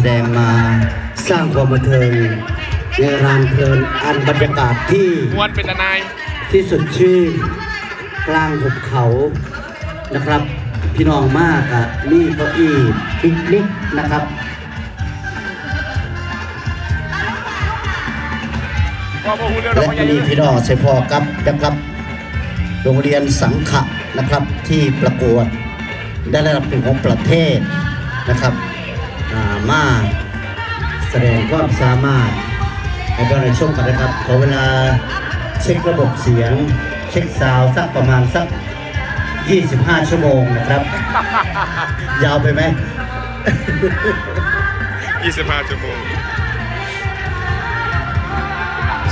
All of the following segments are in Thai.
แสดงมาสร้างความบันเทิงในรานเพลินอันบรรยากาศที่มวนเป็นทนายที่สุดชื่นกลางหุบเขานะครับ พี่น้องมากอะนี่เก้าอี้ปิกนิกนะครับว่าพวกคุณเรื่องและของใหญ่นี่พี่น้องเสพอกับนะครับ โรงเรียนสังขะนะครับที่ประกวดได้ระดับหนึ่งของประเทศนะครับอ่า มาแสดงความสามารถในการในช่วงกันนะครับ ขอเวลาเช็คระบบเสียง เช็คซาวสักประมาณสัก 25 ชั่วโมงนะครับ ยาวไปไหม 25ชั่วโมง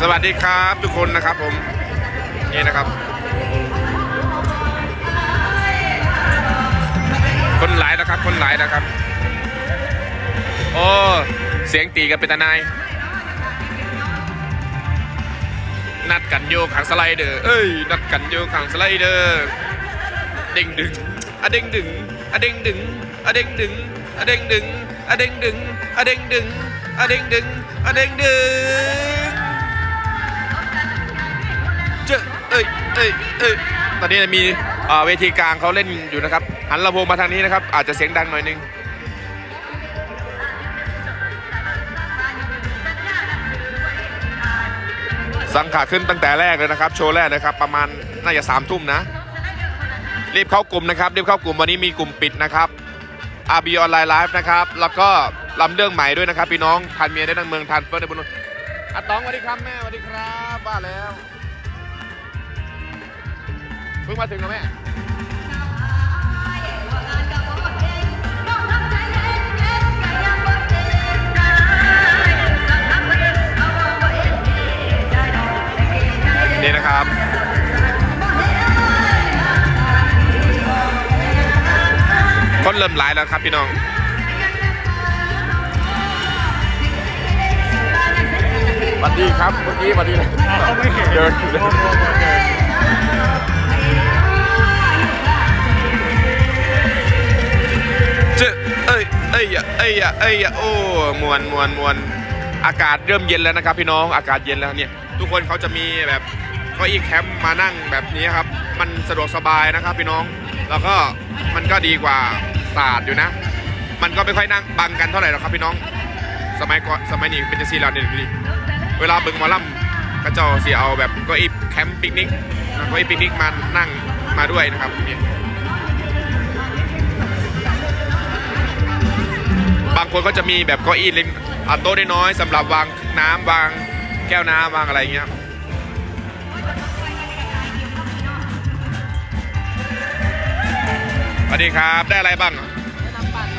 สวัสดีครับทุกคนนะครับผม นี่นะครับคนหลายนะครับ คนหลายนะครับ โอ้เสียงตีกันเป็นทนายนัดกันโยขังสไลเดอร์เอ้ยนัดกันโยขังสไลเดอร์เด้งดึงอะเด้งดึงอะเด้งดึงอะเด้งดึงอะเด้งดึงอะเด้งดึงอะเด้งดึงอะเด้งดึงอะเด้งดึงเจ้เอ้ยเอ้ยเอ้ยตอนนี้มีเอ่อเวทีกลางเขาเล่นอยู่นะครับ หันลำโพงมาทางนี้นะครับ อาจจะเสียงดังหน่อยนึง สังขาขึ้นตั้งแต่แรกเลยนะครับ โชว์แรกนะครับ ประมาณน่าจะสามทุ่มนะรีบเข้ากลุ่มนะครับรีบเข้ากลุ่มวันนี้มีกลุ่มปิดนะครับอาบีออนไลน์ไลฟ์นะครับ แล้วก็ลำเรื่องใหม่ด้วยนะครับพี่น้องทันเมียได้นังเมืองทันเฟิร์สได้บุญอาตองสวัสดีครับแม่สวัสดีครับบ้าแล้วเพิ่งมาถึงนะแม่ เริ่มหลายแล้วครับพี่น้องสวัสดีครับเมื่อกี้สวัสดีเลยเดินเดินเจ๊เอ้ยเอ้ยอะเอ้ยอะเอ้ยอะโอ้มวนมวนมวนอากาศเริ่มเย็นแล้วนะครับ พี่น้องอากาศเย็นแล้วเนี่ย ทุกคนเขาจะมีแบบเก้าอี้แคมป์มานั่งแบบนี้ครับ มันสะดวกสบายนะครับพี่น้อง แล้วก็มันก็ดีกว่า ศาสตร์อยู่นะ มันก็ไม่ค่อยนั่งบังกันเท่าไหร่หรอกครับพี่น้อง สมัยก่อนสมัยนี้เป็นจะซีแล้วเนี่ยดูดิเวลาบิ่งมอลำก็จ้าสีเอาแบบก็อีแคมป์ปิกนิกก็อีปิกนิกมานั่งมาด้วยนะครับนี่บางคนก็จะมีแบบก้าอี้ริมอ่าโต๊ะน้อยๆสำหรับวางน้ำวางแก้วน้ำวางอะไรอย่างเงี้ย วัสดีครับ ได้อะไรบ้าง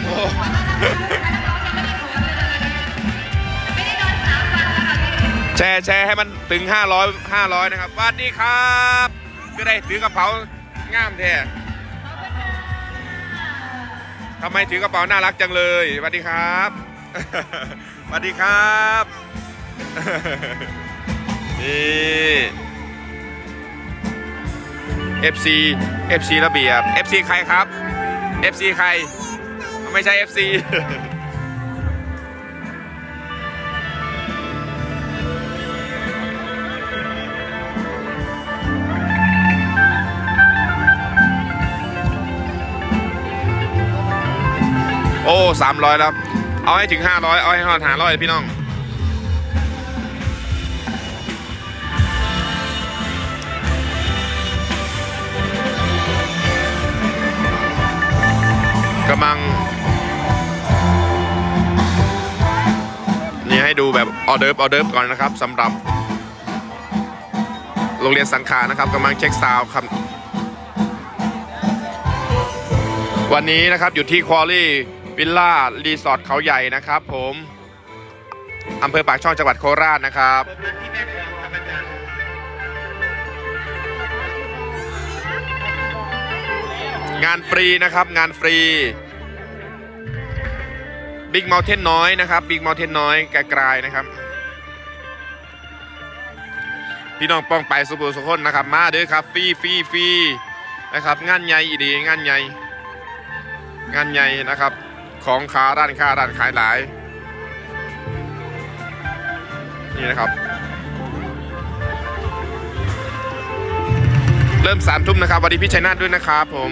โอ้แชร์แชร์ให้มันถึง 500 500 นะครับสวัสดีครับก็ได้ถือกระเป๋างามแท้ทำไมถือกระเป๋าน่ารักจังเลยสวัสดีครับสวัสดีครับนี่ FC FC ระเบียบ FC ใครครับ FC ใคร ไม่ใช่ FC โอ้สามร้อยแล้ว เอาให้ถึงห้าร้อยเอาให้หอดหาร้อยพี่น้อง กำลัง นี่ให้ดูแบบออเดิร์ฟออเดิร์ฟก่อนนะครับสำหรับ โรงเรียนสังขานะครับกำลังเช็คซาวครับ วันนี้นะครับอยู่ที่ควอลี่วิลล่ารีสอร์ทเขาใหญ่นะครับผมอำเภอปากช่องจังหวัดโคราชนะครับ งานฟรีนะครับงานฟรีบิ๊กเมลเทนน้อยนะครับบิ๊กเมลเทนน้อยไกลๆนะครับ พี่น้องป้องไปสุบุสุคนนะครับ มาเด้อครับฟรีฟรีฟรีนะครับ งานใหญ่อีดีงานใหญ่งานใหญ่นะครับ ของขาร้านค้าร้านขายหลาย นี่นะครับ เริ่มสามทุ่มนะครับสวัสดีพี่ชัยนาทด้วยนะครับผม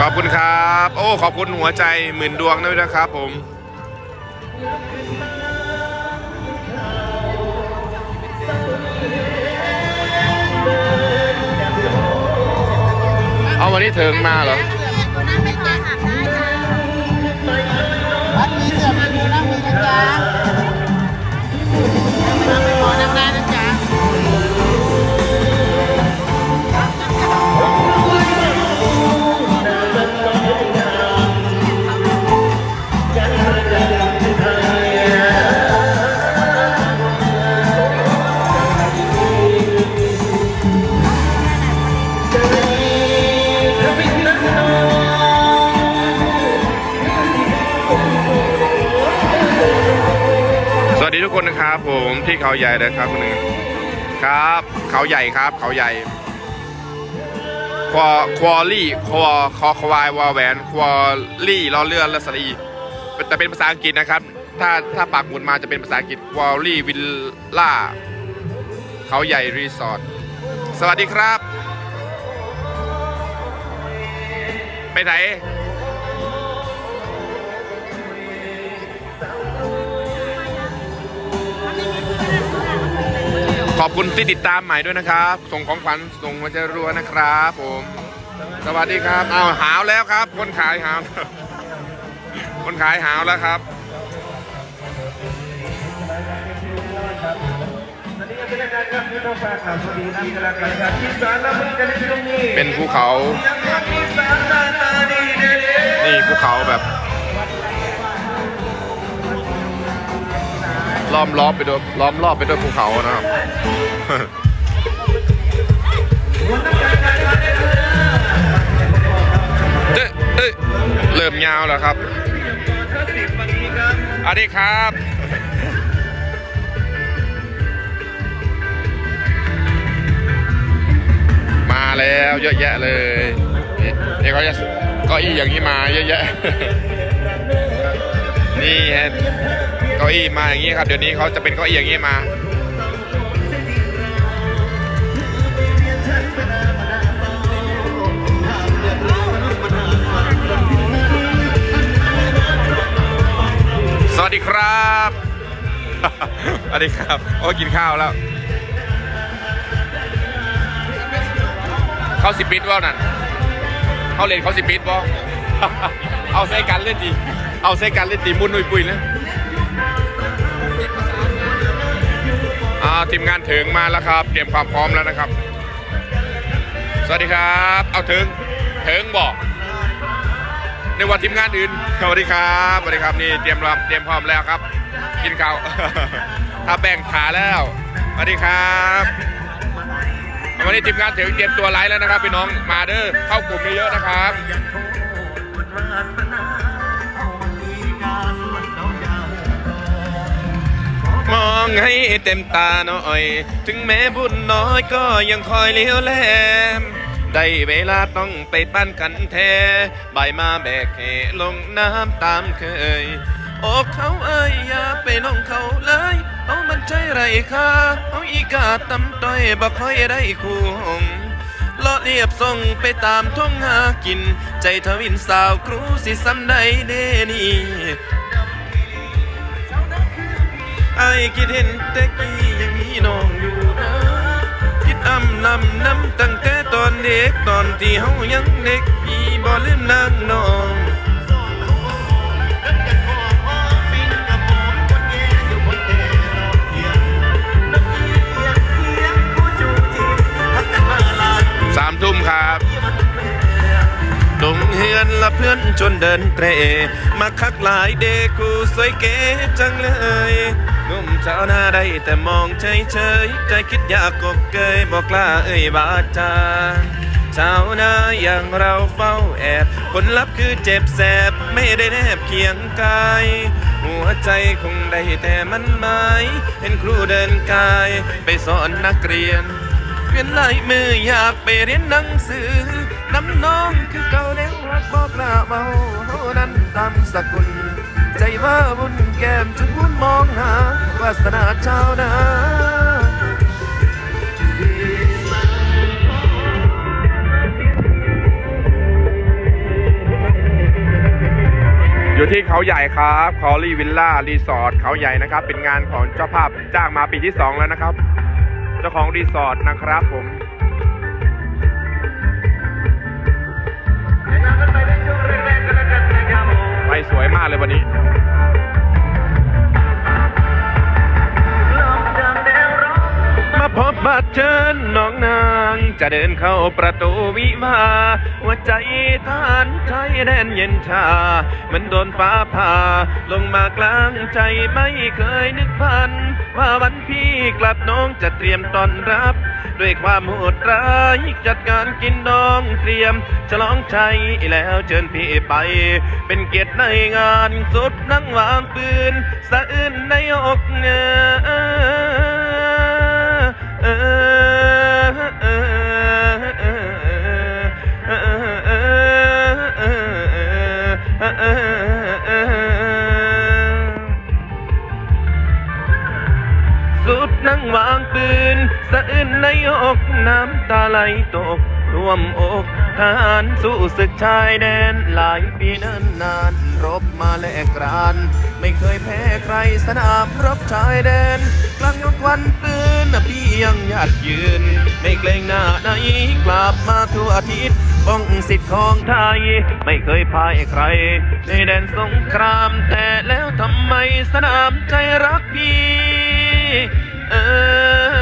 ขอบคุณครับ โอ้ ขอบคุณหัวใจหมื่นดวงด้วยนะครับผม เอาวันนี้เถิงมาเหรอ นั่ นนะครับผมที่เขาใหญ่นะครับคุณหนึ่งครับ เขาใหญ่ครับ เขาใหญ่ควอควอลี่ควอคอควายวอแหวนควอลี่ล้อเลื่อนและสลีแต่เป็นภาษาอังกฤษนะครับ ถ้าถ้าปากหมุดมาจะเป็นภาษาอังกฤษควอลี่วิลล่าเขาใหญ่รีสอร์ทสวัสดีครับ ไปไหน ขอบคุณที่ติดตามใหม่ด้วยนะครับ ส่งของขวัญส่งมาจะรัวนะครับผม สวัสดีครับเอาวหาวแล้วครับ คนขายหาวคนขายหาวแล้วครับเป็นภูเขา นี่ภูเขาแบบ ล้อมรอบไปด้วยล้อมรอบไปด้วยภูเขานะครับเอ้ยเอ้ยเริ่มยาวแล้วครับสวัสดีครับมาแล้วเยอะแยะเลยนี่เขาจะก้าอี้อย่างนี้มาเยอะแยะ นี่ฮะ ก้าอี้มาอย่างนี้ครับ เดี๋ยวนี้เขาจะเป็นเก้าอี้อย่างนี้มาสวัสดีครับสวัสดีครับ โอ้กินข้าวแล้ว เขาสิปิดว่านั่นเขาเล่นเขาสิปิดบ่เอาใส่กันเล่นดี เอาใส่กันเล่นดีมุนนุยปุยนะอ่ ทีมงานถึงมาแล้วครับ เตรียมความพร้อมแล้วนะครับ สวัสดีครับ เอาถึงถึงบอกในวันทีมงานอื่นสวัสดีครับสวัสดีครับนี่เตรียมร้อมเตรียมพร้อมแล้วครับ กินข้าวถ้าแบ่งขาแล้วสวัสดีครับวันนี้ทีมงานถึงเตรียมตัวไลฟ์แล้วนะครับพี่น้องมาเด้อเข้ากลุ่มเยอะๆนะครับ องให้เต็มตาหน่อย ถึงแม้บุญน้อยก็ยังคอยเลี้ยวแลมได้เวลาต้องไปปั้นกันแท้บ่ายมาแบกเหลงน้ำตามเคย โอกเขาเอ้ยอย่าไปน้องเขาเลยเอามันใจไรค่าเอาอีกาตำต้อยบ่ค่อยได้คู่หงเลาะเรียบส่งไปตามท้องหากิน ใจทวินสาวครูสิซ้ำใดเดนี่ ไอคิดเห็นแต่กี้ยังมีน้องอยู่นะคิดอ้ำลำน้ำตั้งแต่ตอนเด็กตอนที่เฮายังเด็กพี่บ่ลืมนางน้องสามทุ่มครับ ดงเฮือนละเพื่อนจนเดินเตรมาคักหลายเดกูสวยเก๋จังเลยหนุ่มเจ้าหน้าได้แต่มองเฉยเฉยใจคิดอยากกบเกยบอกกล้าเอ่ยบาจาชาวนาอย่างเราเฝ้าแอบผลลัพธ์คือเจ็บแสบไม่ได้แนบเคียงกาย หัวใจคงได้แต่มันหมายเห็นครูเดินกาย ไปสอนนักเรียนเปลี่ยนลายมืออยากไปเรียนหนังสือ น้ำน้องคือเก่าแล้วรักบอกลาเบาเฮานั้นตามสกุล ใจว่าบุญแก้มจนวุ่นมองหาวาสนาชาวนาอยู่ที่เขาใหญ่ครับคอลี่วิลล่ารีสอร์ทเขาใหญ่นะครับ เป็นงานของเจ้าภาพจ้างมาปีที่ 2 แล้วนะครับ เจ้าของรีสอร์ทนะครับผม สวยมากเลยวันนี้ งจะเดินเข้าประตูวิวาหัวใจทหารไทยแดนเย็นชา มันโดนฟ้าผ่า ลงมากลางใจไม่เคยนึกฝัน ว่าวันพี่กลับน้องจะเตรียมต้อนรับ ด้วยความโหดร้ายจัดงานกินน้องเตรียมฉลองชัยแล้วเชิญพี่ไป เป็นเกียรติในงานสุดนั่งวางปืน สะอื้นในอกเงสุ สะอื้นในอกน้ำตาไหลตกท่วมอกทหารสู้ศึกชายแดนหลายปีเนิ่นนาน รบมาแลกกราน ไม่เคยแพ้ใครสนามรบชายแดน กลางยกวันปืนนะพี่ยังหยัดยืน ไม่เกรงหน้าไหนกลับมาทั่วอาทิตย์ป้องสิทธิ์ของไทย ไม่เคยพ่ายใคร ในแดนสงครามแต่แล้วทำไมสนามใจรักพี่ เออ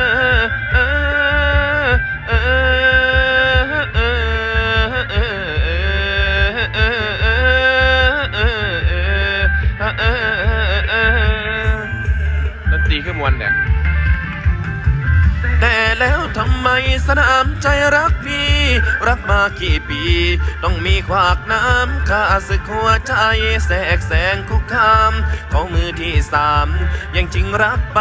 อดนตรีขึ้นมวนเนี่ยแต่แล้วทำไมสนามใจรักพี่ รักมากี่ปี ต้องมีขวากน้ำข้าศึกหัวใจแสกแสงคุกคามของมือที่สามยังจริงรักไป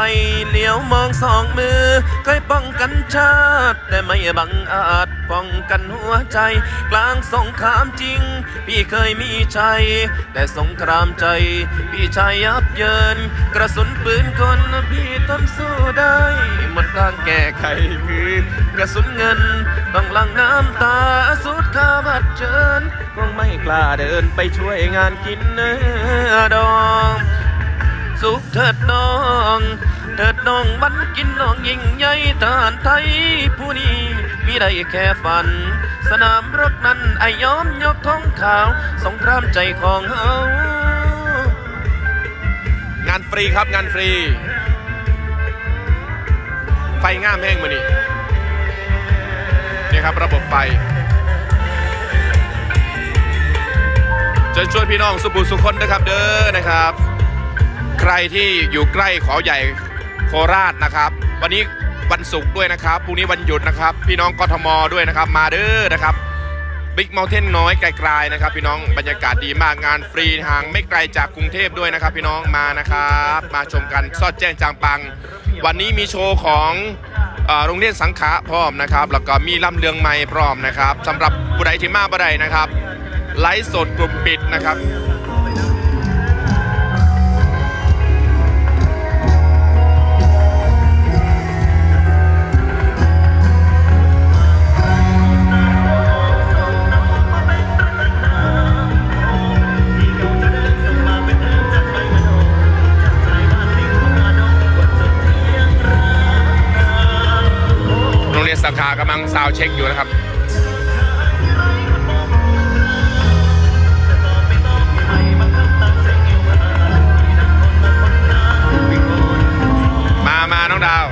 เหลียวมองสองมือเคยป้องกันชาติ แต่ไม่บังอาจป้องกันหัวใจ กลางสงครามจริง พี่เคยมีชัย แต่สงครามใจ พี่ชายยับเยิน กระสุนปืนกลพี่ทนสู้ได้หมดทางแก้ไขคือกระสุนเงินต้องหลังน้ำตาสุดข้าบัดเชิญคงไม่กล้าเดินไปช่วยงานกินเนื้อดองสุขเถิดน้อง เถิดน้องมันกินน้องยิ่งใหญ่ทหารไทยผู้นี้ีได้แค่ฝัน สนามรบนั้นไอยอมยกท้องขาว สงครามใจของเฮางานฟรีครับงานฟรี ไฟง่ามแห้งมานี่นี่ครับระบบไฟเชิญชวนพี่น้องสุบุสุคนนะครับเด้อนะครับ ใครที่อยู่ใกล้เขาใหญ่โคราชนะครับ วันนี้ วันศุกร์ด้วยนะครับพรุ่งนี้วันหยุดนะครับ พี่น้องกทมด้วยนะครับ มาเด้อนะครับบิ๊กเมลเทนน้อยไกลๆนะครับ พี่น้องบรรยากาศดีมากงานฟรีห่างไม่ไกลจากกรุงเทพด้วยนะครับ พี่น้องมานะครับ มาชมกันซอดแจ้งจางปัง วันนี้มีโชว์ของโรงเรียนสังขะพร้อมนะครับ แล้วก็มีลำเลืองไม้พร้อมนะครับสำหรับผู้ใดที่มาบ่ได้นะครับไลฟ์สดกลุ่มปิดนะครับากำลังซาวเช็คอยู่นะครับมามาน้องดาว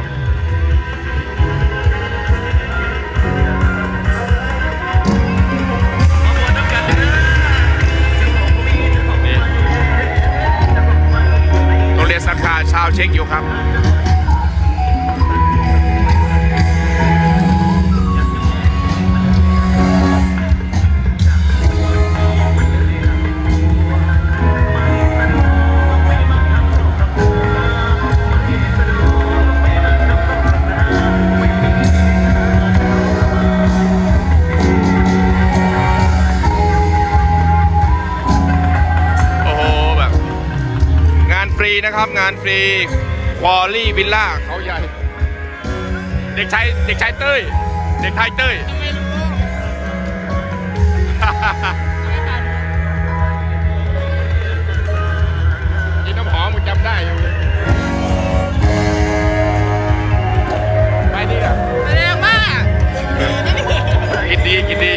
โรงเรียนสังขาชาวเช็คอยู่ครับ นะครับ งานฟรีควอลี่วิลล่าเขาใหญ่ เด็กชายเด็กชายเต้ย เด็กชายเต้ย กินน้ำหอมมึงจำได้อยู่ไปดีอะแสงว่ากินดีกินดี